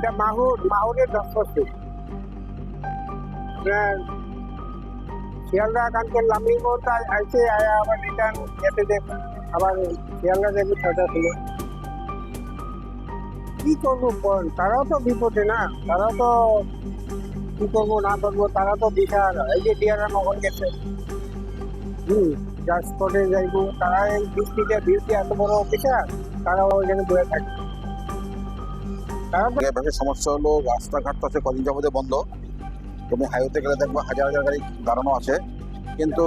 এটা মাহুর, মাহুরের দশপতি শিয়ালদা কানকে লামিং মোড় আইসে আয়া আবার রিটার্ন যেতে দেখ আবার শিয়ালদা দেখি ছটা ছিল। কি করব বল? তারাও তো বিপদে না। তারাও তো কি করব, না করব, তারা তো বিশাল। এই যে ডিয়ারা মহল গেছে। হুম, যার স্পটে যাইবো তারা এই বৃষ্টিতে বৃষ্টি এত বড় অফিসার তারা ওইখানে বয়ে থাকে তারা সমস্যা হলো, রাস্তাঘাট তো আছে, কদিন যাবতীয় বন্ধ। তুমি হাইওয়েতে গেলে দেখব হাজার হাজার গাড়ি দাঁড়ানো আছে। কিন্তু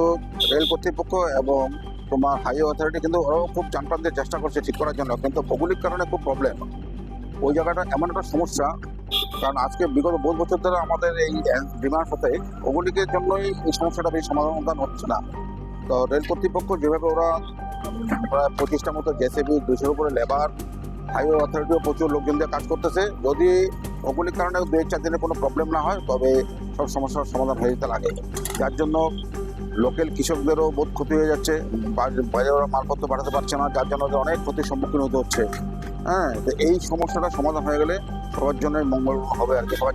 রেল কর্তৃপক্ষ এবং তোমার হাইওয়ে অথরিটি কিন্তু ওরাও খুব দিয়ে চেষ্টা করছে ঠিক করার জন্য। কিন্তু ভৌগোলিক কারণে খুব প্রবলেম ওই জায়গাটা এমন একটা সমস্যা, কারণ আজকে বিগত বহু বছর ধরে আমাদের এই ডিমান্ড হতে ভৌগোলিকের জন্যই এই সমস্যাটা বেশি সমাধান হচ্ছে না। তো রেল কর্তৃপক্ষ যেভাবে ওরা প্রায় পঁচিশটা মতো জেসিবি দুশোর উপরে লেবার হাইওয়ে অথরিটিও প্রচুর লোকজন দিয়ে কাজ করতেছে। যদি ভৌগোলিক কারণে দু এক চার দিনে কোনো প্রবলেম না হয়, তবে সব সমস্যার সমাধান হয়ে যেতে লাগে। যার জন্য লোকাল কৃষকদেরও বহুত ক্ষতি হয়ে যাচ্ছে। বা- মালপত্র বাড়াতে পারছে না, যার জন্য অনেক ক্ষতির সম্মুখীন হতে হচ্ছে। হ্যাঁ তো এই সমস্যাটা সমাধান হয়ে গেলে সবার জন্যই মঙ্গল হবে আর কি, সবার